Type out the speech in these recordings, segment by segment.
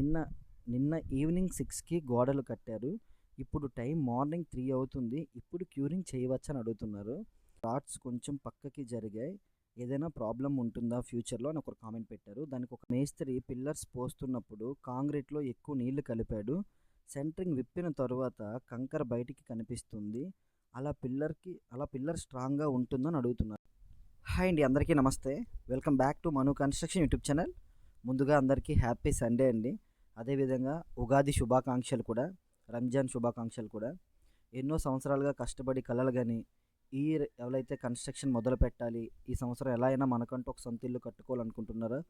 నిన్న నిన్న ఈవినింగ్ సిక్స్కి గోడలు కట్టారు. ఇప్పుడు టైం మార్నింగ్ త్రీ అవుతుంది. ఇప్పుడు క్యూరింగ్ చేయవచ్చని అడుగుతున్నారు. రాడ్స్ కొంచెం పక్కకి జరిగాయి. ఏదైనా ప్రాబ్లం ఉంటుందా ఫ్యూచర్లో అని ఒకరు కామెంట్ పెట్టారు. దానికి ఒక మేస్త్రి పిల్లర్స్ పోస్తున్నప్పుడు కాంక్రీట్లో ఎక్కువ నీళ్ళు కలిపాడు. సెంటరింగ్ విప్పిన తర్వాత కంకర బయటికి కనిపిస్తుంది. అలా పిల్లర్కి అలా పిల్లర్ స్ట్రాంగ్గా ఉంటుందని అడుగుతున్నారు. హాయ్ అండి అందరికీ నమస్తే. Welcome back to Manu construction YouTube channel. ముందుగా అందరికీ హ్యాపీ సండే అండి. అదేవిధంగా ఉగాది శుభాకాంక్షలు కూడా రంజాన్ శుభాకాంక్షలు కూడా. ఎన్నో సంవత్సరాలుగా కష్టపడి కలలు కానీ ఈ ఎవరైతే కన్స్ట్రక్షన్ మొదలు పెట్టాలి ఈ సంవత్సరం ఎలా అయినా మనకంటూ ఒక సొంత ఇల్లు కట్టుకోవాలనుకుంటున్నారో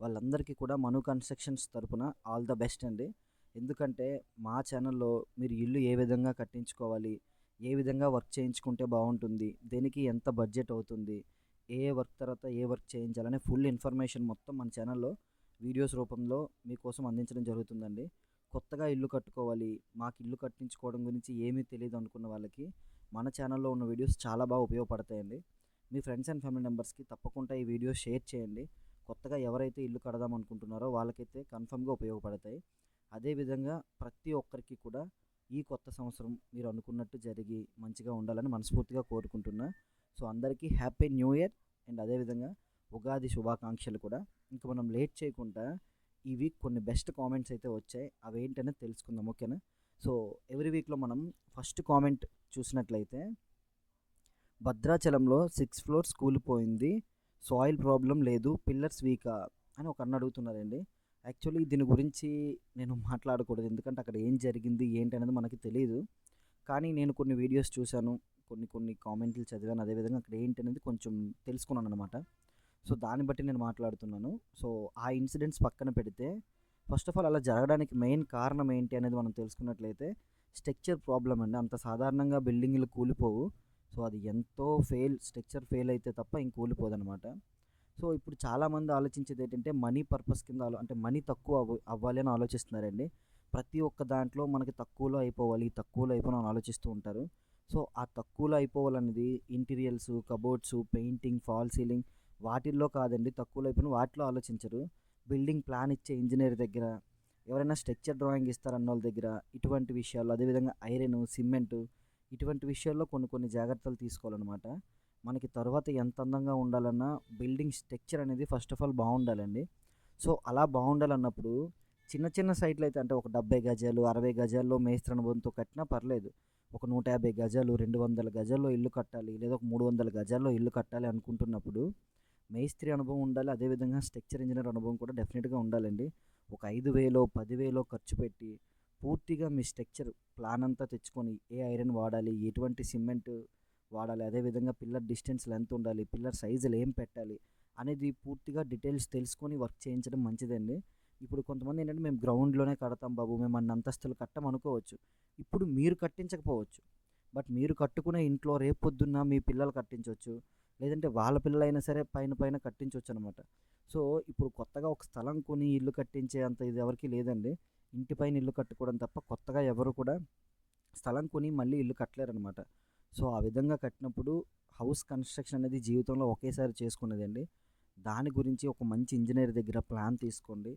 వాళ్ళందరికీ కూడా మను కన్స్ట్రక్షన్స్ తరపున ఆల్ ద బెస్ట్ అండి. ఎందుకంటే మా ఛానల్లో మీరు ఇల్లు ఏ విధంగా కట్టించుకోవాలి ఏ విధంగా వర్క్ చేయించుకుంటే బాగుంటుంది దేనికి ఎంత బడ్జెట్ అవుతుంది ఏ వర్క్ తర్వాత ఏ వర్క్ చేయించాలనే ఫుల్ ఇన్ఫర్మేషన్ మొత్తం మన ఛానల్లో వీడియోస్ రూపంలో మీకోసం అందించడం జరుగుతుందండి. కొత్తగా ఇల్లు కట్టుకోవాలి మాకు ఇల్లు కట్టించుకోవడం గురించి ఏమీ తెలియదు అనుకున్న వాళ్ళకి మన ఛానల్లో ఉన్న వీడియోస్ చాలా బాగా ఉపయోగపడతాయండి. మీ ఫ్రెండ్స్ అండ్ ఫ్యామిలీ మెంబర్స్కి తప్పకుండా ఈ వీడియో షేర్ చేయండి. కొత్తగా ఎవరైతే ఇల్లు కడదాం అనుకుంటున్నారో వాళ్ళకైతే కన్ఫర్మ్గా ఉపయోగపడతాయి. అదేవిధంగా ప్రతి ఒక్కరికి కూడా ఈ కొత్త సంవత్సరం మీరు అనుకున్నట్టు జరిగి మంచిగా ఉండాలని మనస్ఫూర్తిగా కోరుకుంటున్నా. సో అందరికీ హ్యాపీ న్యూ ఇయర్ అండ్ అదేవిధంగా ఉగాది శుభాకాంక్షలు కూడా. ఇంకా మనం లేట్ చేయకుండా ఈ వీక్ కొన్ని బెస్ట్ కామెంట్స్ అయితే వచ్చాయి. అవి ఏంటనేది తెలుసుకుందాం ఓకేనా? సో ఎవ్రీ వీక్లో మనం ఫస్ట్ కామెంట్ చూసినట్లయితే భద్రాచలంలో సిక్స్ ఫ్లోర్స్ కూలిపోయింది సాయిల్ ప్రాబ్లం లేదు పిల్లర్స్ వీకా అని ఒక అన్న అడుగుతున్నారండి. యాక్చువల్లీ దీని గురించి నేను మాట్లాడకూడదు ఎందుకంటే అక్కడ ఏం జరిగింది ఏంటి అనేది మనకి తెలియదు కానీ నేను కొన్ని వీడియోస్ చూశాను కొన్ని కొన్ని కామెంట్లు చదివాను అదేవిధంగా అక్కడ ఏంటి అనేది కొంచెం తెలుసుకున్నాను అనమాట సో దాన్ని బట్టి నేను మాట్లాడుతున్నాను. సో ఆ ఇన్సిడెంట్స్ పక్కన పెడితే ఫస్ట్ ఆఫ్ ఆల్ అలా జరగడానికి మెయిన్ కారణం ఏంటి అనేది మనం తెలుసుకున్నట్లయితే స్ట్రక్చర్ ప్రాబ్లం అండి. అంత సాధారణంగా బిల్డింగ్లు కూలిపోవు. సో అది ఎంతో ఫెయిల్ స్ట్రక్చర్ ఫెయిల్ అయితే తప్ప ఇంకూలిపోదనమాట సో ఇప్పుడు చాలామంది ఆలోచించేది ఏంటంటే మనీ పర్పస్ కింద అంటే మనీ తక్కువ అవ్వ అవ్వాలి అని ఆలోచిస్తున్నారండి. ప్రతి ఒక్క దాంట్లో మనకి తక్కువలో అయిపోవాలి. తక్కువలో అయిపోవాలని ఆలోచిస్తూ ఉంటారు. సో ఆ తక్కువలో అయిపోవాలనేది interiors cupboards painting false ceiling వాటిల్లో కాదండి తక్కువలో అయిపోయిన వాటిలో ఆలోచించరు. బిల్డింగ్ ప్లాన్ ఇచ్చే ఇంజనీర్ దగ్గర ఎవరైనా స్ట్రక్చర్ డ్రాయింగ్ ఇస్తారన్న వాళ్ళ దగ్గర ఇటువంటి విషయాలు అదేవిధంగా ఐరన్ సిమెంట్ ఇటువంటి విషయాల్లో కొన్ని కొన్ని జాగ్రత్తలు తీసుకోవాలన్నమాట. మనకి తర్వాత ఎంత అందంగా ఉండాలన్నా బిల్డింగ్ స్ట్రక్చర్ అనేది ఫస్ట్ ఆఫ్ ఆల్ బాగుండాలండి. సో అలా బాగుండాలన్నప్పుడు చిన్న చిన్న సైట్లు అయితే అంటే ఒక డెబ్బై గజాలు అరవై గజాల్లో మేస్త్రి అనుభవంతో కట్టినా పర్లేదు. ఒక నూట యాభై గజాలు రెండు వందల గజాల్లో ఇల్లు కట్టాలి లేదా ఒక మూడు వందల గజాల్లో ఇల్లు కట్టాలి అనుకుంటున్నప్పుడు మేస్త్రి అనుభవం ఉండాలి అదేవిధంగా స్ట్రక్చర్ ఇంజనీర్ అనుభవం కూడా డెఫినెట్గా ఉండాలండి. ఒక ఐదు వేలో పదివేలో ఖర్చు పెట్టి పూర్తిగా మీ స్ట్రక్చర్ ప్లాన్ అంతా తెచ్చుకొని ఏ ఐరన్ వాడాలి ఎటువంటి సిమెంట్ వాడాలి అదేవిధంగా పిల్లర్ డిస్టెన్స్ లెంత్ ఉండాలి పిల్లర్ సైజులు ఏం పెట్టాలి అనేది పూర్తిగా డీటెయిల్స్ తెలుసుకొని వర్క్ చేయించడం మంచిదండి. ఇప్పుడు కొంతమంది ఏంటంటే మేము గ్రౌండ్లోనే కడతాం బాబు మేము అన్ని అంతస్తులు కట్టం అనుకోవచ్చు. ఇప్పుడు మీరు కట్టించకపోవచ్చు. బట్ మీరు కట్టుకునే ఇంట్లో రేపు పొద్దున్న మీ పిల్లలు కట్టించవచ్చు లేదంటే వాళ్ళ పిల్లలైనా సరే పైన పైన కట్టించవచ్చు అనమాట సో ఇప్పుడు కొత్తగా ఒక స్థలం కొని ఇల్లు కట్టించే అంత ఇది ఎవరికి లేదండి. ఇంటిపైన ఇల్లు కట్టుకోవడం తప్ప కొత్తగా ఎవరు కూడా స్థలం కొని మళ్ళీ ఇల్లు కట్టలేరనమాట. సో ఆ విధంగా కట్టినప్పుడు హౌస్ కన్స్ట్రక్షన్ అనేది జీవితంలో ఒకేసారి చేసుకునేదండి దాని గురించి ఒక మంచి ఇంజనీర్ దగ్గర ప్లాన్ తీసుకోండి.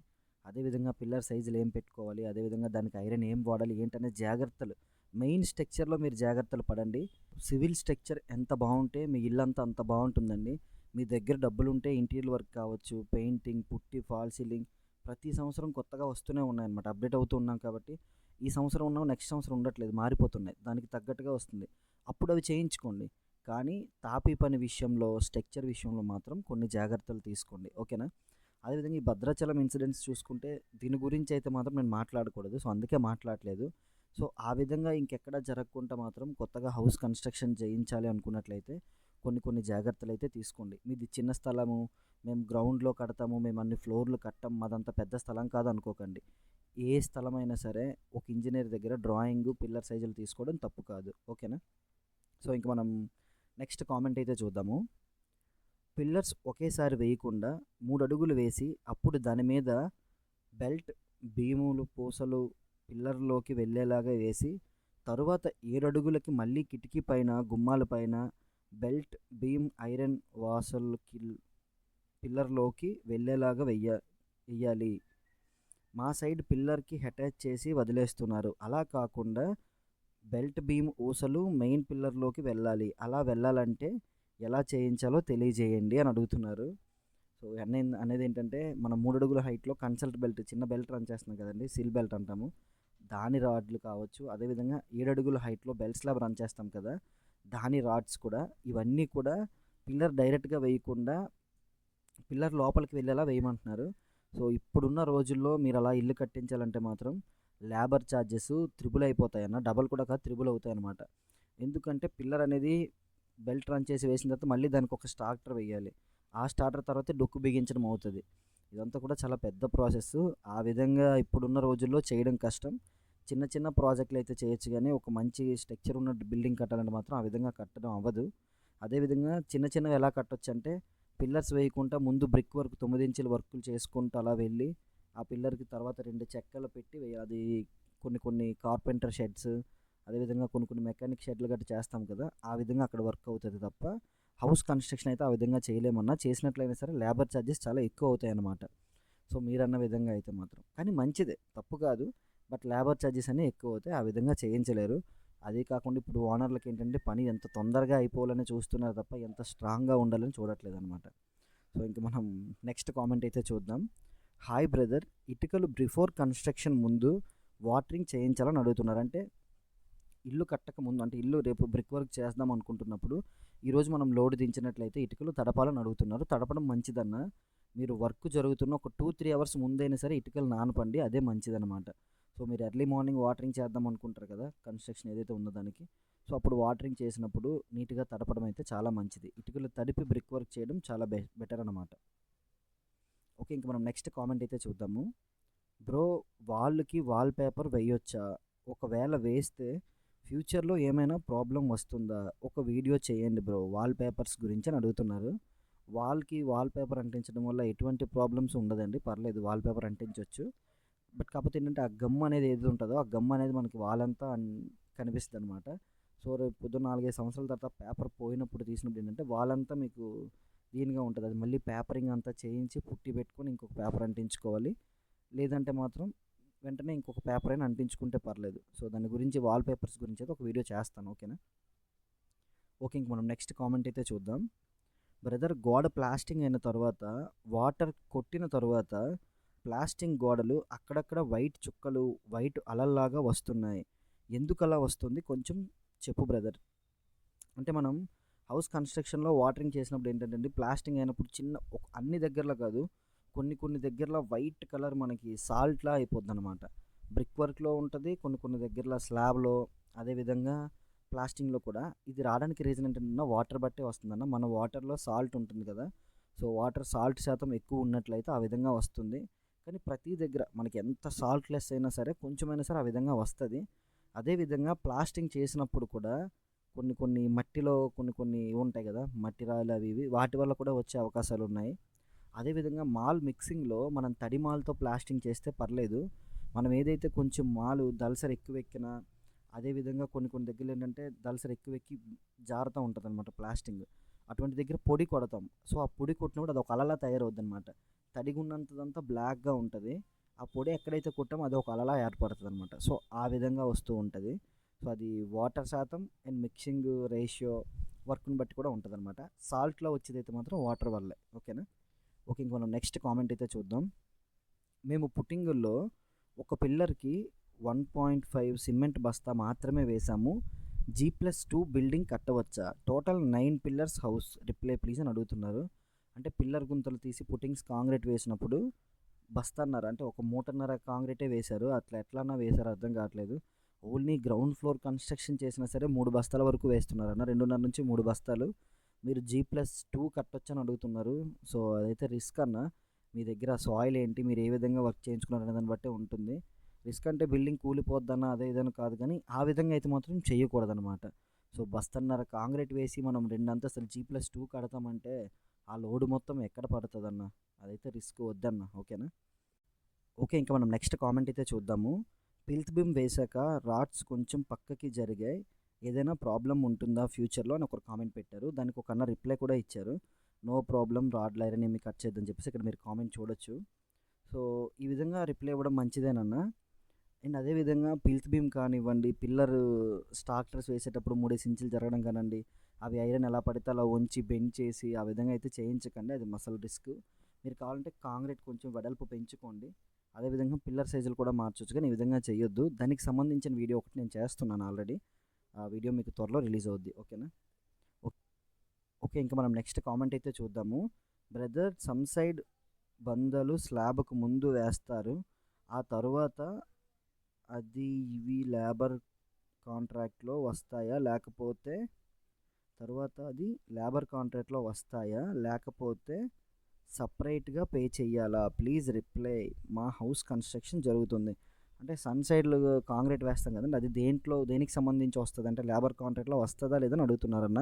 అదేవిధంగా పిల్లర్ సైజులు ఏం పెట్టుకోవాలి? అదేవిధంగా దానికి ఐరన్ ఏం వాడాలి? ఏంటనే జాగ్రత్తలు. మెయిన్ స్ట్రక్చర్లో మీరు జాగ్రత్తలు పడండి. సివిల్ స్ట్రక్చర్ ఎంత బాగుంటే మీ ఇల్లంతా అంత బాగుంటుందండి. మీ దగ్గర డబ్బులు ఉంటే ఇంటీరియర్ వర్క్ కావచ్చు పెయింటింగ్ పుట్టి ఫాల్ సీలింగ్ ప్రతి సంవత్సరం కొత్తగా వస్తూనే ఉన్నాయన్నమాట. అప్డేట్ అవుతూ ఉన్నాం కాబట్టి ఈ సంవత్సరం ఉన్నాం నెక్స్ట్ సంవత్సరం ఉండట్లేదు మారిపోతున్నాయి. దానికి తగ్గట్టుగా వస్తుంది. అప్పుడు అవి చేయించుకోండి. కానీ తాపీ పని విషయంలో స్ట్రక్చర్ విషయంలో మాత్రం కొన్ని జాగ్రత్తలు తీసుకోండి. ఓకేనా? అదేవిధంగా ఈ భద్రాచలం ఇన్సిడెంట్స్ చూసుకుంటే దీని గురించి అయితే మాత్రం నేను మాట్లాడకూడదు. సో అందుకే మాట్లాడలేదు. సో ఆ విధంగా ఇంకెక్కడ జరగకుండా మాత్రం కొత్తగా హౌస్ కన్స్ట్రక్షన్ చేయించాలి అనుకున్నట్లయితే కొన్ని కొన్ని జాగ్రత్తలు అయితే తీసుకోండి. మీది చిన్న స్థలము మేము గ్రౌండ్లో కడతాము మేము అన్ని ఫ్లోర్లు కట్టాం మాదంత పెద్ద స్థలం కాదు అనుకోకండి. ఏ స్థలమైనా సరే ఒక ఇంజనీర్ దగ్గర డ్రాయింగ్ పిల్లర్ సైజులు తీసుకోవడం తప్పు కాదు. ఓకేనా? సో ఇంక మనం నెక్స్ట్ కామెంట్ అయితే చూద్దాము. పిల్లర్స్ ఒకేసారి వేయకుండా మూడు అడుగులు వేసి అప్పుడు దాని మీద బెల్ట్ భీములు పూసలు పిల్లర్లోకి వెళ్ళేలాగా వేసి తరువాత ఏడడుగులకి మళ్ళీ కిటికీ పైన గుమ్మాల పైన బెల్ట్ బీమ్ ఐరన్ వాసల్కి పిల్లర్లోకి వెళ్ళేలాగా వెయ్య వెయ్యాలి. మా సైడ్ పిల్లర్కి అటాచ్ చేసి వదిలేస్తున్నారు. అలా కాకుండా బెల్ట్ బీమ్ ఊసలు మెయిన్ పిల్లర్లోకి వెళ్ళాలి. అలా వెళ్ళాలంటే ఎలా చేయించాలో తెలియజేయండి అని అడుగుతున్నారు. సో అన్నీ అనేది ఏంటంటే మన మూడు అడుగుల హైట్లో కన్సల్ట్ బెల్ట్ చిన్న బెల్ట్ రన్ చేస్తున్నాం కదండి సిల్ బెల్ట్ అంటాము. దాని రాడ్లు కావచ్చు అదేవిధంగా ఏడడుగుల హైట్లో బెల్ట్ స్లాబ్ రన్ చేస్తాం కదా దాని రాడ్స్ కూడా ఇవన్నీ కూడా పిల్లర్ డైరెక్ట్గా వేయకుండా పిల్లర్ లోపలికి వెళ్ళేలా వేయమంటున్నారు. సో ఇప్పుడున్న రోజుల్లో మీరు అలా ఇల్లు కట్టించాలంటే మాత్రం లేబర్ ఛార్జెస్ త్రిబుల్ అయిపోతాయన్న డబల్ కూడా కాదు త్రిబుల్ అవుతాయి అన్నమాట ఎందుకంటే పిల్లర్ అనేది బెల్ట్ రన్ చేసి వేసిన తర్వాత మళ్ళీ దానికి ఒక స్టార్టర్ వేయాలి. ఆ స్టార్టర్ తర్వాత డొక్కు బిగించడం అవుతుంది. ఇదంతా కూడా చాలా పెద్ద ప్రాసెస్ ఆ విధంగా ఇప్పుడున్న రోజుల్లో చేయడం కష్టం. చిన్న చిన్న ప్రాజెక్టులు అయితే చేయొచ్చు కానీ ఒక మంచి స్ట్రక్చర్ ఉన్న బిల్డింగ్ కట్టాలంటే మాత్రం ఆ విధంగా కట్టడం అవ్వదు. అదేవిధంగా చిన్న చిన్నవి ఎలా కట్టొచ్చు అంటే పిల్లర్స్ వేయకుండా ముందు బ్రిక్ వర్క్ తొమ్మిది ఇంచుల వర్కులు చేసుకుంటూ అలా వెళ్ళి ఆ పిల్లర్కి తర్వాత రెండు చెక్కలు పెట్టి అది కొన్ని కొన్ని కార్పెంటర్ షెడ్స్ అదేవిధంగా కొన్ని కొన్ని మెకానిక్ షెడ్లు గట్రా చేస్తాం కదా ఆ విధంగా అక్కడ వర్క్ అవుతుంది తప్ప హౌస్ కన్స్ట్రక్షన్ అయితే ఆ విధంగా చేయలేమన్నా. చేసినట్లయినా సరే లేబర్ ఛార్జెస్ చాలా ఎక్కువ అవుతాయి అన్నమాట సో మీరన్న విధంగా అయితే మాత్రం. కానీ మంచిదే తప్పు కాదు. బట్ లేబర్ ఛార్జెస్ అన్నీ ఎక్కువ అవుతాయి ఆ విధంగా చేయించలేరు. అదే కాకుండా ఇప్పుడు ఓనర్లకి ఏంటంటే పని ఎంత తొందరగా అయిపోవాలని చూస్తున్నారు తప్ప ఎంత స్ట్రాంగ్గా ఉండాలని చూడట్లేదు అనమాట సో ఇంక మనం నెక్స్ట్ కామెంట్ అయితే చూద్దాం. హాయ్ బ్రదర్ ఇటుకలు బిఫోర్ కన్స్ట్రక్షన్ ముందు వాటరింగ్ చేయించాలని అడుగుతున్నారు. అంటే ఇల్లు కట్టక ముందు అంటే ఇల్లు రేపు బ్రిక్ వర్క్ చేద్దాం అనుకుంటున్నప్పుడు ఈరోజు మనం లోడ్ దించినట్లయితే ఇటుకలు తడపాలని అడుగుతున్నారు. తడపడం మంచిదన్న? మీరు వర్క్ జరుగుతున్న ఒక టూ త్రీ అవర్స్ ముందైనా సరే ఇటుకలు నానపండి అదే మంచిదన్నమాట. సో మీరు ఎర్లీ మార్నింగ్ వాటరింగ్ చేద్దాం అనుకుంటారు కదా కన్స్ట్రక్షన్ ఏదైతే ఉందో దానికి. సో అప్పుడు వాటరింగ్ చేసినప్పుడు నీట్గా తడపడం అయితే చాలా మంచిది. ఇటుకలు తడిపి బ్రిక్ వర్క్ చేయడం చాలా బె బెటర్ అనమాట ఓకే ఇంక మనం నెక్స్ట్ కామెంట్ అయితే చూద్దాము. బ్రో వాళ్ళకి వాల్ పేపర్ వేయొచ్చా? ఒకవేళ వేస్తే ఫ్యూచర్లో ఏమైనా ప్రాబ్లం వస్తుందా? ఒక వీడియో చేయండి బ్రో వాల్ పేపర్స్ గురించి అని అడుగుతున్నారు. వాల్కి వాల్ పేపర్ అంటించడం వల్ల ఎటువంటి ప్రాబ్లమ్స్ ఉండదండి. పర్లేదు వాల్ పేపర్ అంటించవచ్చు బట్ కాకపోతే ఏంటంటే ఆ గమ్ అనేది ఏది ఉంటుందో ఆ గమ్ అనేది మనకి వాళ్ళంతా కనిపిస్తుంది అనమాట సో రేపు పొద్దున్న నాలుగైదు సంవత్సరాల తర్వాత పేపర్ పోయినప్పుడు తీసినప్పుడు ఏంటంటే వాళ్ళంతా మీకు దీనిగా ఉంటుంది. అది మళ్ళీ పేపరింగ్ అంతా చేయించి పుట్టి పెట్టుకొని ఇంకొక పేపర్ అంటించుకోవాలి. లేదంటే మాత్రం వెంటనే ఇంకొక పేపర్ అయినా అంటించుకుంటే పర్లేదు. సో దాని గురించి వాల్ పేపర్స్ గురించి అయితే ఒక వీడియో చేస్తాను ఓకేనా? ఓకే ఇంక మనం నెక్స్ట్ కామెంట్ అయితే చూద్దాం. బ్రదర్ గోడ ప్లాస్టింగ్ అయిన తర్వాత వాటర్ కొట్టిన తర్వాత ప్లాస్టింగ్ గోడలు అక్కడక్కడ వైట్ చుక్కలు వైట్ అలల్లాగా వస్తున్నాయి. ఎందుకు అలా వస్తుంది? కొంచెం చెప్పు బ్రదర్. అంటే మనం హౌస్ కన్స్ట్రక్షన్లో వాటరింగ్ చేసినప్పుడు ఏంటంటే ప్లాస్టింగ్ అయినప్పుడు చిన్న ఒక అన్ని దగ్గరలో కాదు కొన్ని కొన్ని దగ్గరలో వైట్ కలర్ మనకి సాల్ట్లా అయిపోద్ది అనమాట బ్రిక్ వర్క్లో ఉంటుంది కొన్ని కొన్ని దగ్గరలో స్లాబ్లో అదేవిధంగా ప్లాస్టింగ్లో కూడా. ఇది రావడానికి రీజన్ ఏంటంటే వాటర్ బట్టే వస్తుందన్న. మన వాటర్లో సాల్ట్ ఉంటుంది కదా. సో వాటర్ సాల్ట్ శాతం ఎక్కువ ఉన్నట్లయితే ఆ విధంగా వస్తుంది. కానీ ప్రతి దగ్గర మనకి ఎంత సాల్ట్ లెస్ అయినా సరే కొంచెమైనా సరే ఆ విధంగా వస్తుంది. అదేవిధంగా ప్లాస్టింగ్ చేసినప్పుడు కూడా కొన్ని కొన్ని మట్టిలో కొన్ని కొన్ని ఉంటాయి కదా మట్టి రాళ్ళు అవి ఇవి వాటి వల్ల కూడా వచ్చే అవకాశాలు ఉన్నాయి. అదేవిధంగా మాల్ మిక్సింగ్లో మనం తడి మాల్తో ప్లాస్టింగ్ చేస్తే పర్లేదు. మనం ఏదైతే కొంచెం మాలు దలసరి ఎక్కువ ఎక్కినా అదేవిధంగా కొన్ని కొన్ని దగ్గర ఏంటంటే దలసరి ఎక్కువ ఎక్కి జారుతూ ఉంటుంది అనమాట ప్లాస్టింగ్ అటువంటి దగ్గర పొడి కొడతాం. సో ఆ పొడి కొట్టినప్పుడు అది ఒక అలలా తయారవుద్ది అనమాట తడిగా ఉన్నంతదంతా బ్లాక్గా ఉంటుంది. ఆ పొడి ఎక్కడైతే కొట్టామో అది ఒక అలలా ఏర్పడుతుంది అనమాట సో ఆ విధంగా వస్తూ ఉంటుంది. సో అది వాటర్ శాతం అండ్ మిక్సింగ్ రేషియో వర్క్ని బట్టి కూడా ఉంటుంది అనమాట సాల్ట్లో వచ్చేదైతే మాత్రం వాటర్ వల్లే. ఓకేనా? ఓకే ఇంక మనం నెక్స్ట్ కామెంట్ అయితే చూద్దాం. మేము పుట్టింగుల్లో ఒక పిల్లర్కి వన్ పాయింట్ ఫైవ్ సిమెంట్ బస్తా మాత్రమే వేసాము. జీ ప్లస్ టూ బిల్డింగ్ కట్టవచ్చా? Total nine pillars house. Reply please అని అడుగుతున్నారు. అంటే పిల్లర్ గుంతలు తీసి పుట్టింగ్స్ కాంక్రీట్ వేసినప్పుడు బస్తా అంటే ఒక మూటన్నర కాంక్రీటే వేశారు. అట్లా ఎట్లన్నా వేశారు అర్థం కావట్లేదు. ఓన్లీ గ్రౌండ్ ఫ్లోర్ కన్స్ట్రక్షన్ చేసినా సరే మూడు బస్తాల వరకు వేస్తున్నారు అన్న. రెండున్నర నుంచి మూడు బస్తాలు. మీరు జీ ప్లస్ టూ కట్టొచ్చు అని అడుగుతున్నారు. సో అదైతే రిస్క్ అన్న. మీ దగ్గర సాయిల్ ఏంటి? మీరు ఏ విధంగా వర్క్ చేయించుకున్నారు అనే దాన్ని బట్టే ఉంటుంది. రిస్క్ అంటే బిల్డింగ్ కూలిపోద్దన్న అదే ఇదని కాదు కానీ ఆ విధంగా అయితే మాత్రం చేయకూడదన్నమాట. సో బస్తన్నర కాంక్రీట్ వేసి మనం రెండు అంతస్తులు జీ ప్లస్ టూ కడతామంటే ఆ లోడ్ మొత్తం ఎక్కడ పడుతుందన్న? అదైతే రిస్క్ వద్దన్న ఓకేనా? ఓకే ఇంకా మనం నెక్స్ట్ కామెంట్ అయితే చూద్దాము. పిల్త్ బిమ్ వేశాక రాడ్స్ కొంచెం పక్కకి జరిగాయి. ఏదైనా ప్రాబ్లం ఉంటుందా ఫ్యూచర్లో అని ఒకరు కామెంట్ పెట్టారు. దానికి ఒక అన్న రిప్లై కూడా ఇచ్చారు. నో ప్రాబ్లం రాడ్ లైరన్ ఏమి కట్ చేద్దని చెప్పేసి ఇక్కడ మీరు కామెంట్ చూడొచ్చు. సో ఈ విధంగా రిప్లై ఇవ్వడం మంచిదేనన్నా. అండ్ అదేవిధంగా పిల్త్ బీమ్ కానివ్వండి పిల్లర్ స్టాక్టర్స్ వేసేటప్పుడు మూడేసి ఇంచులు జరగడం కానివ్వండి అవి ఐరన్ ఎలా పడితే అలా ఉంచి బెండ్ చేసి ఆ విధంగా అయితే చేయించకండి. అది మసల్ రిస్క్ మీరు కావాలంటే కాంక్రీట్ కొంచెం వెడల్పు పెంచుకోండి. అదేవిధంగా పిల్లర్ సైజులు కూడా మార్చొచ్చు కానీ ఈ విధంగా చేయొద్దు. దానికి సంబంధించిన వీడియో ఒకటి నేను చేస్తున్నాను ఆల్రెడీ. ఆ వీడియో మీకు త్వరలో రిలీజ్ అవుద్ది. ఓకేనా? ఓకే ఇంకా మనం నెక్స్ట్ కామెంట్ అయితే చూద్దాము. బ్రదర్ సమ్ సైడ్ బందలు స్లాబ్కు ముందు వేస్తారు. ఆ తరువాత అది ఇవి లేబర్ కాంట్రాక్ట్లో వస్తాయా? లేకపోతే తర్వాత అది లేబర్ కాంట్రాక్ట్లో వస్తాయా? లేకపోతే సపరేట్గా పే చెయ్యాలా? Please reply. మా హౌస్ కన్స్ట్రక్షన్ జరుగుతుంది. అంటే సన్ సైడ్లో కాంక్రీట్ వేస్తాం కదండి అది దేంట్లో దేనికి సంబంధించి వస్తుంది? అంటే లేబర్ కాంట్రాక్ట్లో వస్తుందా లేదని అడుగుతున్నారన్న.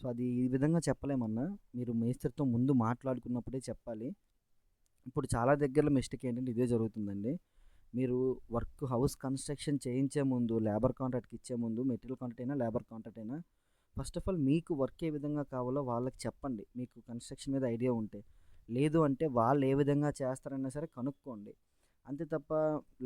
సో అది ఈ విధంగా చెప్పలేమన్నా. మీరు మేస్త్రితో ముందు మాట్లాడుకున్నప్పుడే చెప్పాలి. ఇప్పుడు చాలా దగ్గరలో మిస్టేక్ ఏంటంటే ఇదే జరుగుతుందండి. మీరు వర్క్ హౌస్ కన్స్ట్రక్షన్ చేయించే ముందు లేబర్ కాంట్రాక్ట్కి ఇచ్చే ముందు మెటీరియల్ కాంట్రాక్ట్ అయినా లేబర్ కాంట్రాక్ట్ అయినా ఫస్ట్ ఆఫ్ ఆల్ మీకు వర్క్ ఏ విధంగా కావాలో వాళ్ళకి చెప్పండి. మీకు కన్స్ట్రక్షన్ మీద ఐడియా ఉంటే. లేదు అంటే వాళ్ళు ఏ విధంగా చేస్తారన్నా సరే కనుక్కోండి. అంతే తప్ప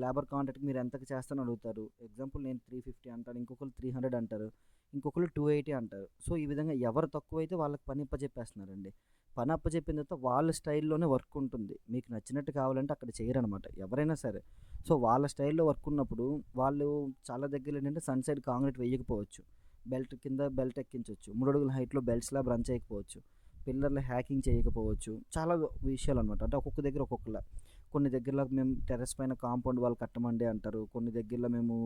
లేబర్ కాంట్రాక్ట్ మీరు ఎంతకు చేస్తారని అడుగుతారు. ఎగ్జాంపుల్ నేను త్రీ ఫిఫ్టీ అంటాను ఇంకొకరు త్రీ హండ్రెడ్ అంటారు ఇంకొకరు టూ ఎయిటీ అంటారు. సో ఈ విధంగా ఎవరు తక్కువ అయితే వాళ్ళకి పని అప్పచెప్పేస్తున్నారండి. పని అప్పచెప్పిన తర్వాత వాళ్ళ స్టైల్లోనే వర్క్ ఉంటుంది. మీకు నచ్చినట్టు కావాలంటే అక్కడ చేయరనమాట ఎవరైనా సరే. సో వాళ్ళ స్టైల్లో వర్క్ ఉన్నప్పుడు వాళ్ళు చాలా దగ్గర ఏంటంటే సన్ సైడ్ కాంక్రీట్ వేయకపోవచ్చు. బెల్ట్ కింద బెల్ట్ ఎక్కించవచ్చు మూడు అడుగుల హైట్లో బెల్ట్ స్లాబ్ రన్ చేయకపోవచ్చు. పిల్లర్లు హ్యాకింగ్ చేయకపోవచ్చు. చాలా విషయాలు అనమాట అంటే ఒక్కొక్క దగ్గర ఒక్కొక్కలా. కొన్ని దగ్గరలో మేము టెర్రస్ పైన కాంపౌండ్ వాళ్ళు కట్టమండి అంటారు. కొన్ని దగ్గరలో మేము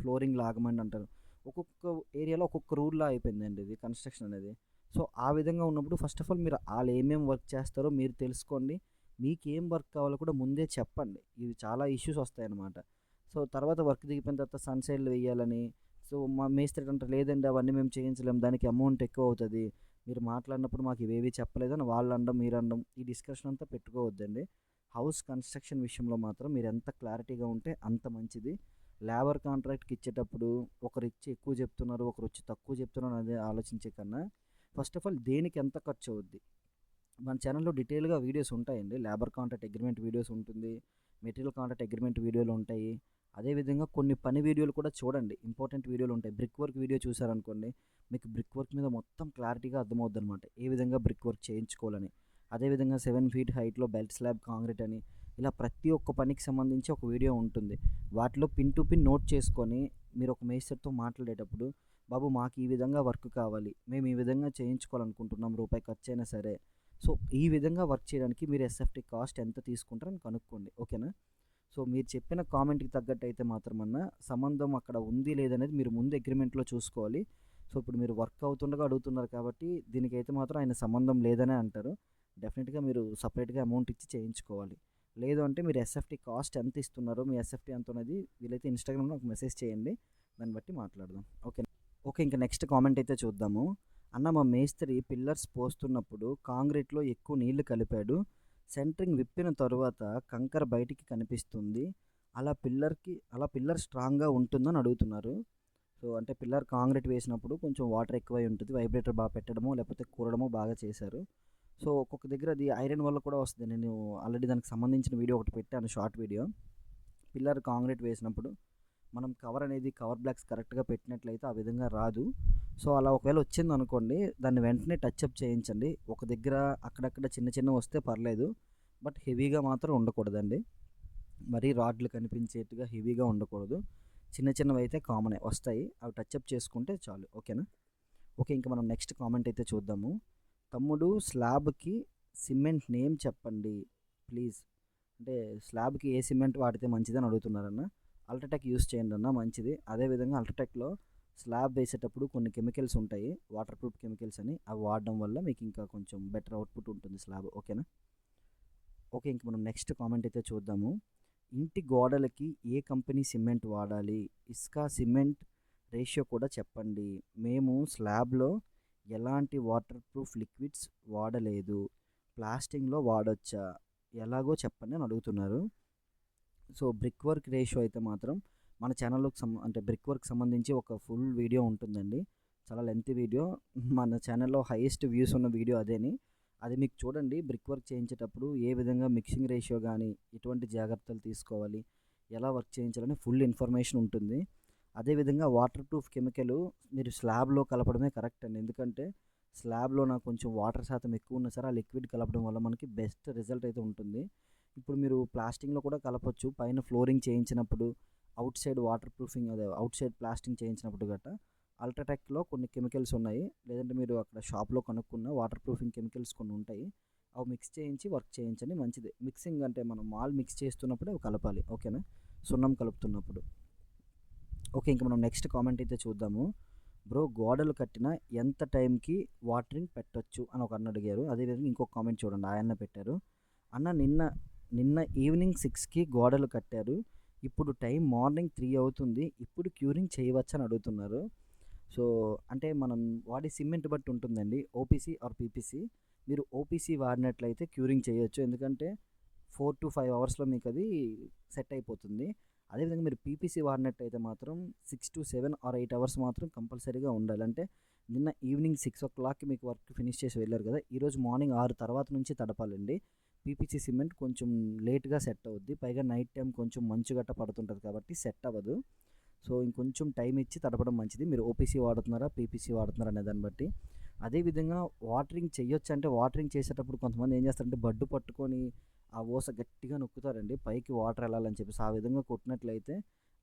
ఫ్లోరింగ్ లాగమండి అంటారు. ఒక్కొక్క ఏరియాలో ఒక్కొక్క రూల్లా అయిపోయిందండి ఇది కన్స్ట్రక్షన్ అనేది. సో ఆ విధంగా ఉన్నప్పుడు ఫస్ట్ ఆఫ్ ఆల్ మీరు వాళ్ళు ఏమేమి వర్క్ చేస్తారో మీరు తెలుసుకోండి. మీకు ఏం వర్క్ కావాలో కూడా ముందే చెప్పండి. ఇవి చాలా ఇష్యూస్ వస్తాయన్నమాట. సో తర్వాత వర్క్ దిగిపోయిన తర్వాత సన్సైడ్లు వేయాలని సో మా మేస్త్రి అంటారు లేదండి అవన్నీ మేము చేయించలేము దానికి అమౌంట్ ఎక్కువ అవుతుంది మీరు మాట్లాడినప్పుడు మాకు ఇవేవి చెప్పలేదని వాళ్ళు అనడం మీరు అనడం ఈ డిస్కషన్ అంతా పెట్టుకోవద్దండి. హౌస్ కన్స్ట్రక్షన్ విషయంలో మాత్రం మీరు ఎంత క్లారిటీగా ఉంటే అంత మంచిది. లేబర్ కాంట్రాక్ట్కి ఇచ్చేటప్పుడు ఒకరు ఇచ్చి ఎక్కువ చెప్తున్నారు ఒకరు వచ్చి తక్కువ చెప్తున్నారు అనేది ఆలోచించే కన్నా ఫస్ట్ ఆఫ్ ఆల్ దేనికి ఎంత ఖర్చు అవుద్ది? మన ఛానల్లో డీటెయిల్గా వీడియోస్ ఉంటాయండి. లేబర్ కాంట్రాక్ట్ అగ్రిమెంట్ వీడియోస్ ఉంటుంది. మెటీరియల్ కాంట్రాక్ట్ అగ్రిమెంట్ వీడియోలు ఉంటాయి. అదేవిధంగా కొన్ని పని వీడియోలు కూడా చూడండి. ఇంపార్టెంట్ వీడియోలు ఉంటాయి. బ్రిక్ వర్క్ వీడియో చూసారనుకోండి మీకు బ్రిక్ వర్క్ మీద మొత్తం క్లారిటీగా అర్థమవుద్ది అనమాట ఏ విధంగా బ్రిక్ వర్క్ చేయించుకోవాలని. అదేవిధంగా సెవెన్ ఫీట్ హైట్లో బెల్ట్ స్లాబ్ కాంక్రీట్ అని ఇలా ప్రతి ఒక్క పనికి సంబంధించి ఒక వీడియో ఉంటుంది. వాటిలో పిన్ టు పిన్ నోట్ చేసుకొని మీరు ఒక మేస్టర్తో మాట్లాడేటప్పుడు బాబు మాకు ఈ విధంగా వర్క్ కావాలి. మేము ఈ విధంగా చేయించుకోవాలనుకుంటున్నాం రూపాయి ఖర్చు అయినా సరే. సో ఈ విధంగా వర్క్ చేయడానికి మీరు ఎస్ఎఫ్టీ కాస్ట్ ఎంత తీసుకుంటారని కనుక్కోండి. ఓకేనా? సో మీరు చెప్పిన కామెంట్కి తగ్గట్టు అయితే మాత్రమన్నా సంబంధం అక్కడ ఉంది లేదనేది మీరు ముందు అగ్రిమెంట్లో చూసుకోవాలి. సో ఇప్పుడు మీరు వర్క్ అవుతుండగా అడుగుతున్నారు కాబట్టి దీనికైతే మాత్రం ఆయన సంబంధం లేదనే అంటారు. డెఫినెట్గా మీరు సపరేట్గా అమౌంట్ ఇచ్చి చేయించుకోవాలి. లేదు అంటే మీరు ఎస్ఎఫ్టీ కాస్ట్ ఎంత ఇస్తున్నారో మీ ఎస్ఎఫ్టీ ఎంత ఉన్నది వీలైతే ఇన్స్టాగ్రామ్లో ఒక మెసేజ్ చేయండి. దాన్ని బట్టి మాట్లాడదాం. ఓకే. ఓకే ఇంకా నెక్స్ట్ కామెంట్ అయితే చూద్దాము. అన్న మా మేస్త్రి పిల్లర్స్ పోస్తున్నప్పుడు కాంక్రీట్లో ఎక్కువ నీళ్ళు కలిపాడు. సెంటరింగ్ విప్పిన తరువాత కంకర బయటికి కనిపిస్తుంది. అలా పిల్లర్కి అలా పిల్లర్ స్ట్రాంగ్గా ఉంటుందని అడుగుతున్నారు. సో అంటే పిల్లర్ కాంక్రీట్ వేసినప్పుడు కొంచెం వాటర్ ఎక్కువై ఉంటుంది. వైబ్రేటర్ బాగా పెట్టడమో లేకపోతే కూరడమో బాగా చేశారు. సో ఒక్కొక్క దగ్గర అది ఐరన్ వల్ల కూడా వస్తుంది. నేను ఆల్రెడీ దానికి సంబంధించిన వీడియో ఒకటి పెట్టాను షార్ట్ వీడియో. పిల్లర్ కాంక్రీట్ వేసినప్పుడు మనం కవర్ అనేది కవర్ బ్లాక్స్ కరెక్ట్గా పెట్టినట్లయితే ఆ విధంగా రాదు. సో అలా ఒకవేళ వచ్చింది అనుకోండి దాన్ని వెంటనే టచ్ అప్ చేయించండి. ఒక దగ్గర అక్కడక్కడ చిన్న చిన్న వస్తే పర్లేదు. బట్ హెవీగా మాత్రం ఉండకూడదండి. మరీ రాడ్లు కనిపించేట్టుగా హెవీగా ఉండకూడదు. చిన్న చిన్నవి అయితే కామనే వస్తాయి. అవి టచ్ అప్ చేసుకుంటే చాలు. ఓకేనా ఓకే ఇంకా మనం నెక్స్ట్ కామెంట్ అయితే చూద్దాము. తమ్ముడు స్లాబ్కి సిమెంట్ నేమ్ చెప్పండి ప్లీజ్ అంటే స్లాబ్కి ఏ సిమెంట్ వాడితే మంచిదని అడుగుతున్నారన్న? అల్ట్రాటెక్ యూస్ చేయండి అన్న మంచిది. అదేవిధంగా అల్ట్రాటెక్లో స్లాబ్ వేసేటప్పుడు కొన్ని కెమికల్స్ ఉంటాయి. వాటర్ ప్రూఫ్ కెమికల్స్ అని అవి వాడడం వల్ల మీకు ఇంకా కొంచెం బెటర్ అవుట్పుట్ ఉంటుంది స్లాబ్. ఓకేనా? ఓకే ఇంక మనం నెక్స్ట్ కామెంట్ అయితే చూద్దాము. ఇంటి గోడలకి ఏ కంపెనీ సిమెంట్ వాడాలి? ఇసుక సిమెంట్ రేషియో కూడా చెప్పండి. మేము స్లాబ్లో ఎలాంటి వాటర్ ప్రూఫ్ లిక్విడ్స్ వాడలేదు. ప్లాస్టింగ్లో వాడొచ్చా? ఎలాగో చెప్పండి అని అడుగుతున్నారు. సో బ్రిక్ వర్క్ రేషియో అయితే మాత్రం మన ఛానల్లోకి సం అంటే బ్రిక్ వర్క్ సంబంధించి ఒక ఫుల్ వీడియో ఉంటుందండి. చాలా లెంత్ వీడియో. మన ఛానల్లో హైయెస్ట్ వ్యూస్ ఉన్న వీడియో అదేని. అది మీకు చూడండి. బ్రిక్ వర్క్ చేయించేటప్పుడు ఏ విధంగా మిక్సింగ్ రేషియో కానీ ఎటువంటి జాగ్రత్తలు తీసుకోవాలి ఎలా వర్క్ చేయించాలని ఫుల్ ఇన్ఫర్మేషన్ ఉంటుంది. అదేవిధంగా వాటర్ ప్రూఫ్ కెమికల్ మీరు స్లాబ్లో కలపడమే కరెక్ట్ అండి. ఎందుకంటే స్లాబ్లో నాకు కొంచెం వాటర్ శాతం ఎక్కువ ఉన్నా సరే ఆ లిక్విడ్ కలపడం వల్ల మనకి బెస్ట్ రిజల్ట్ అయితే ఉంటుంది. ఇప్పుడు మీరు ప్లాస్టింగ్లో కూడా కలపచ్చు. పైన ఫ్లోరింగ్ చేయించినప్పుడు అవుట్ సైడ్ వాటర్ ప్రూఫింగ్ అదే అవుట్ సైడ్ ప్లాస్టింగ్ చేయించినప్పుడు గట్ట అల్ట్రాటెక్లో కొన్ని కెమికల్స్ ఉన్నాయి. లేదంటే మీరు అక్కడ షాప్లో కనుక్కున్న వాటర్ ప్రూఫింగ్ కెమికల్స్ కొన్ని ఉంటాయి. అవి మిక్స్ చేయించి వర్క్ చేయించండి. మంచిది. మిక్సింగ్ అంటే మనం మాల్ మిక్స్ చేస్తున్నప్పుడే అవి కలపాలి. ఓకేనా? సున్నం కలుపుతున్నప్పుడు. ఓకే ఇంకా మనం నెక్స్ట్ కామెంట్ అయితే చూద్దాము. బ్రో గోడలు కట్టిన ఎంత టైంకి వాటరింగ్ పెట్టొచ్చు అని ఒక అన్న అడిగారు. అదేవిధంగా ఇంకొక కామెంట్ చూడండి. ఆయన పెట్టారు. అన్న నిన్న నిన్న ఈవినింగ్ సిక్స్కి గోడలు కట్టారు. ఇప్పుడు టైం మార్నింగ్ త్రీ అవుతుంది. ఇప్పుడు క్యూరింగ్ చేయవచ్చని అడుగుతున్నారు. సో అంటే మనం వాడే సిమెంట్ బట్టి ఉంటుందండి. OPC or PPC. మీరు ఓపీసీ వాడినట్లయితే క్యూరింగ్ చేయొచ్చు. ఎందుకంటే ఫోర్ టు ఫైవ్ అవర్స్లో మీకు అది సెట్ అయిపోతుంది. అదేవిధంగా మీరు పీపీసీ వాడినట్టయితే మాత్రం six to seven or eight hours మాత్రం కంపల్సరీగా ఉండాలి. అంటే నిన్న ఈవినింగ్ సిక్స్ ఓ క్లాక్కి మీకు వర్క్ ఫినిష్ చేసి వెళ్ళారు కదా. ఈరోజు మార్నింగ్ ఆరు తర్వాత నుంచి తడపాలండి. పీపీసీ సిమెంట్ కొంచెం లేట్గా సెట్ అవుద్ది. పైగా నైట్ టైం కొంచెం మంచు గట్ట పడుతుంటుంది కాబట్టి సెట్ అవ్వదు. సో ఇంకొంచెం టైం ఇచ్చి తడపడం మంచిది. మీరు ఓపీసీ వాడుతున్నారా పీపీసీ వాడుతున్నారా అనే దాన్ని బట్టి. అదేవిధంగా వాటరింగ్ చేయొచ్చు అంటే వాటరింగ్ చేసేటప్పుడు కొంతమంది ఏం చేస్తారంటే బడ్డు పట్టుకొని ఆ ఓస గట్టిగా నొక్కుతారండి. పైకి వాటర్ వెళ్ళాలని చెప్పేసి. ఆ విధంగా కొట్టినట్లయితే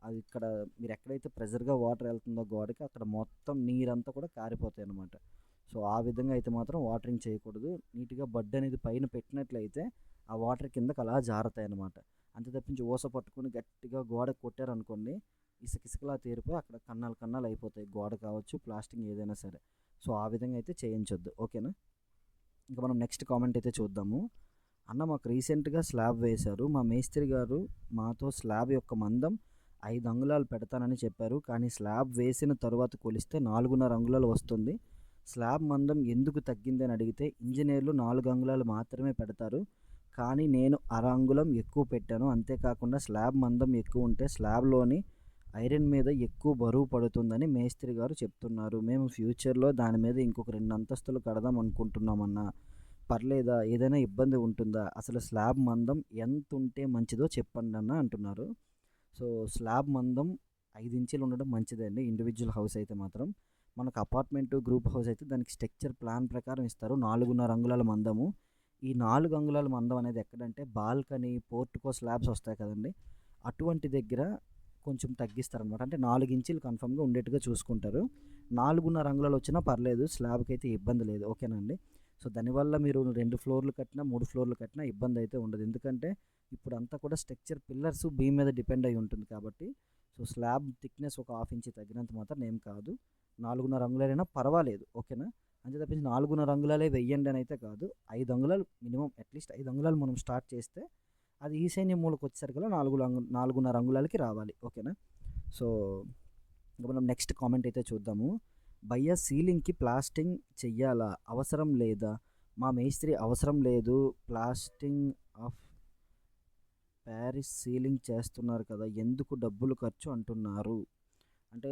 అది ఇక్కడ మీరు ఎక్కడైతే ప్రెజర్గా వాటర్ వెళ్తుందో గోడకి అక్కడ మొత్తం నీరంతా కూడా కారిపోతాయి అన్నమాట సో ఆ విధంగా అయితే మాత్రం వాటరింగ్ చేయకూడదు. నీట్గా బడ్ అనేది పైన పెట్టినట్లయితే ఆ వాటర్ కిందకి అలా జారుతాయి అన్నమాట అంతే తప్పించి ఓస పట్టుకొని గట్టిగా గోడ కొట్టారనుకోండి ఇసుకిసుకలా తీరిపోయి అక్కడ కన్నాలు కన్నాలు అయిపోతాయి. గోడ కావచ్చు ప్లాస్టింగ్ ఏదైనా సరే. సో ఆ విధంగా అయితే చేయించొద్దు. ఓకేనా? ఇంకా మనం నెక్స్ట్ కామెంట్ అయితే చూద్దాము. అన్న మాకు రీసెంట్గా స్లాబ్ వేశారు. మా మేస్త్రి గారు మాతో స్లాబ్ యొక్క మందం ఐదు అంగుళాలు పెడతానని చెప్పారు. కానీ స్లాబ్ వేసిన తరువాత కొలిస్తే నాలుగున్నర అంగుళాలు వస్తుంది. స్లాబ్ మందం ఎందుకు తగ్గిందని అడిగితే ఇంజనీర్లు నాలుగు అంగుళాలు మాత్రమే పెడతారు. కానీ నేను అర అంగుళం ఎక్కువ పెట్టాను. అంతేకాకుండా స్లాబ్ మందం ఎక్కువ ఉంటే స్లాబ్లోని ఐరన్ మీద ఎక్కువ బరువు పడుతుందని మేస్త్రి గారు చెప్తున్నారు. మేము ఫ్యూచర్లో దాని మీద ఇంకొక రెండు అంతస్తులు కడదాం అనుకుంటున్నామన్నా. పర్లేదా? ఏదైనా ఇబ్బంది ఉంటుందా? అసలు స్లాబ్ మందం ఎంత ఉంటే మంచిదో చెప్పండి అన్న అంటున్నారు. సో స్లాబ్ మందం ఐదు ఇంచులు ఉండడం మంచిదండి. ఇండివిజువల్ హౌస్ అయితే మాత్రం. మనకు అపార్ట్మెంట్ గ్రూప్ హౌస్ అయితే దానికి స్ట్రక్చర్ ప్లాన్ ప్రకారం ఇస్తారు. నాలుగున్నర అంగుళాల మందము. ఈ నాలుగు అంగుళాల మందం అనేది ఎక్కడంటే బాల్కనీ పోర్టుకో స్లాబ్స్ వస్తాయి కదండి. అటువంటి దగ్గర కొంచెం తగ్గిస్తారనమాట అంటే నాలుగు ఇంచులు కన్ఫామ్గా ఉండేట్టుగా చూసుకుంటారు. నాలుగున్నర అంగుళాలు వచ్చినా పర్లేదు స్లాబ్కి అయితే ఇబ్బంది లేదు. ఓకేనండి సో దానివల్ల మీరు రెండు ఫ్లోర్లు కట్టినా మూడు ఫ్లోర్లు కట్టినా ఇబ్బంది అయితే ఉండదు. ఎందుకంటే ఇప్పుడు అంతా కూడా స్ట్రక్చర్ పిల్లర్స్ బీమ్ మీద డిపెండ్ అయి ఉంటుంది కాబట్టి సో స్లాబ్ థిక్నెస్ ఒక హాఫ్ ఇంచ్ తగ్గినంత మాత్రం ఏం కాదు. నాలుగున్నర అంగుళాలైనా పర్వాలేదు ఓకేనా? అంతే తప్పించి నాలుగున్నర అంగుళాలే వెయ్యండి అని అయితే కాదు. ఐదు అంగుళాలు మినిమం అట్లీస్ట్ ఐదు అంగుళాలు మనం స్టార్ట్ చేస్తే అది ఈశాన్య మూలకు వచ్చేసరికల్లా నాలుగు అంగు నాలుగున్నర అంగుళాలకి రావాలి ఓకేనా? సో ఇంకా మనం నెక్స్ట్ కామెంట్ అయితే చూద్దాము. భయ్య సీలింగ్కి ప్లాస్టింగ్ చెయ్యాలా? అవసరం లేదా? మా మేస్త్రి అవసరం లేదు. ప్లాస్టింగ్ ఆఫ్ ప్యారిస్ సీలింగ్ చేస్తున్నారు కదా ఎందుకు డబ్బులు ఖర్చు అంటున్నారు? అంటే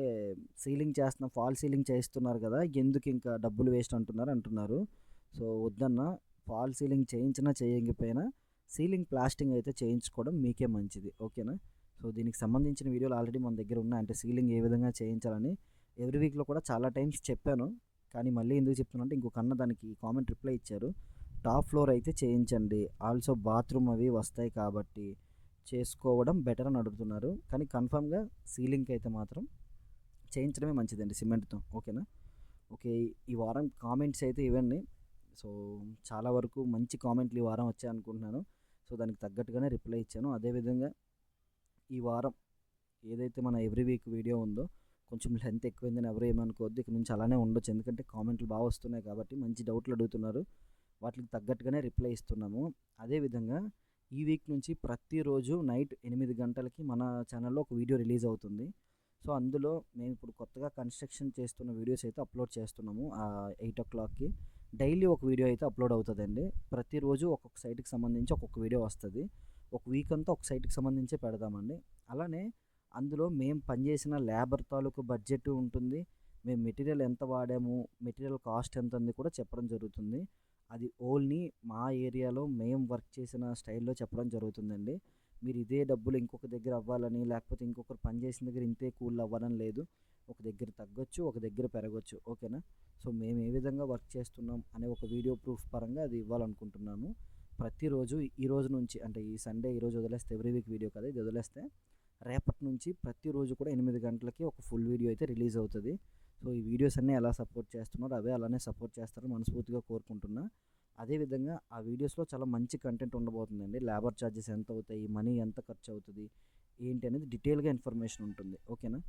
సీలింగ్ చేస్తున్న ఫాల్ సీలింగ్ చేస్తున్నారు కదా ఎందుకు ఇంకా డబ్బులు వేస్ట్ అంటున్నారు అంటున్నారు. సో వద్దన్న ఫాల్ సీలింగ్ చేయించినా చేయకపోయినా సీలింగ్ ప్లాస్టింగ్ అయితే చేయించుకోవడం మీకే మంచిది ఓకేనా? సో దీనికి సంబంధించిన వీడియోలు ఆల్రెడీ మన దగ్గర ఉన్నాయి. అంటే సీలింగ్ ఏ విధంగా చేయించాలని ఎవ్రీ వీక్లో కూడా చాలా టైమ్స్ చెప్పాను. కానీ మళ్ళీ ఎందుకు చెప్తున్నా అంటే ఇంకొక అన్న దానికి కామెంట్ రిప్లై ఇచ్చారు. టాప్ ఫ్లోర్ అయితే చేయించండి. ఆల్సో బాత్రూమ్ అవి వస్తాయి కాబట్టి చేసుకోవడం బెటర్ అని అడుగుతున్నారు. కానీ కన్ఫామ్గా సీలింగ్కి అయితే మాత్రం చేయించడమే మంచిదండి సిమెంట్తో. ఓకేనా? ఓకే ఈ వారం కామెంట్స్ అయితే ఇవ్వండి. సో చాలా వరకు మంచి కామెంట్లు ఈ వారం వచ్చాయి అనుకుంటున్నాను. సో దానికి తగ్గట్టుగానే రిప్లై ఇచ్చాను. అదేవిధంగా ఈ వారం ఏదైతే మన ఎవ్రీ వీక్ వీడియో ఉందో కొంచెం లెంత్ ఎక్కువైందని ఎవరు ఏమనుకోవద్దు. ఇక్కడ నుంచి అలానే ఉండొచ్చు. ఎందుకంటే కామెంట్లు బాగా వస్తున్నాయి కాబట్టి మంచి డౌట్లు అడుగుతున్నారు. వాటికి తగ్గట్టుగానే రిప్లై ఇస్తున్నాము. అదేవిధంగా ఈ వీక్ నుంచి ప్రతిరోజు నైట్ ఎనిమిది గంటలకి మన ఛానల్లో ఒక వీడియో రిలీజ్ అవుతుంది. సో అందులో మేము ఇప్పుడు కొత్తగా కన్స్ట్రక్షన్ చేస్తున్న వీడియోస్ అయితే అప్లోడ్ చేస్తున్నాము. ఎయిట్ ఓ క్లాక్కి డైలీ ఒక వీడియో అయితే అప్లోడ్ అవుతుందండి. ప్రతిరోజు ఒక్కొక్క సైట్కి సంబంధించి ఒక్కొక్క వీడియో వస్తుంది. ఒక వీక్ అంతా ఒక సైట్కి సంబంధించే పెడదామండి. అలానే అందులో మేము పనిచేసిన లేబర్ తాలూకు బడ్జెట్ ఉంటుంది. మేము మెటీరియల్ ఎంత వాడాము మెటీరియల్ కాస్ట్ ఎంత ఉంది కూడా చెప్పడం జరుగుతుంది. అది ఓన్లీ మా ఏరియాలో మేము వర్క్ చేసిన స్టైల్లో చెప్పడం జరుగుతుందండి. మీరు ఇదే డబ్బులు ఇంకొక దగ్గర అవ్వాలని లేకపోతే ఇంకొకరు పని చేసిన దగ్గర ఇంతే కూల్ అవ్వాలని లేదు. ఒక దగ్గర తగ్గొచ్చు ఒక దగ్గర పెరగచ్చు. ఓకేనా? సో మేము ఏ విధంగా వర్క్ చేస్తున్నాం అనే ఒక వీడియో ప్రూఫ్ పరంగా అది ఇవ్వాలనుకుంటున్నాము ప్రతిరోజు ఈ రోజు నుంచి అంటే ఈ సండే ఈరోజు వదిలేస్తే ఎవ్రీ వీక్ వీడియో కదా ఇది వదిలేస్తే రేపటి నుంచి ప్రతిరోజు కూడా ఎనిమిది గంటలకి ఒక ఫుల్ వీడియో అయితే రిలీజ్ అవుతుంది. సో ఈ వీడియోస్ అన్నీ ఎలా సపోర్ట్ చేస్తున్నారో అవే అలానే సపోర్ట్ చేస్తారని మనస్ఫూర్తిగా కోరుకుంటున్నా. అదేవిధంగా ఆ వీడియోస్లో చాలా మంచి కంటెంట్ ఉండబోతుందండి. లేబర్ ఛార్జెస్ ఎంత అవుతాయి? మనీ ఎంత ఖర్చు అవుతుంది? ఏంటి అనేది డీటెయిల్గా ఇన్ఫర్మేషన్ ఉంటుంది. ఓకేనా?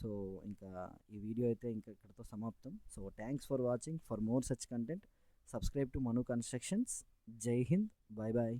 సో ఇంకా ఈ వీడియో అయితే ఇంకా ఇక్కడతో సమాప్తం. So thanks for watching. For more such content subscribe to Manu constructions. జై హింద్. Bye bye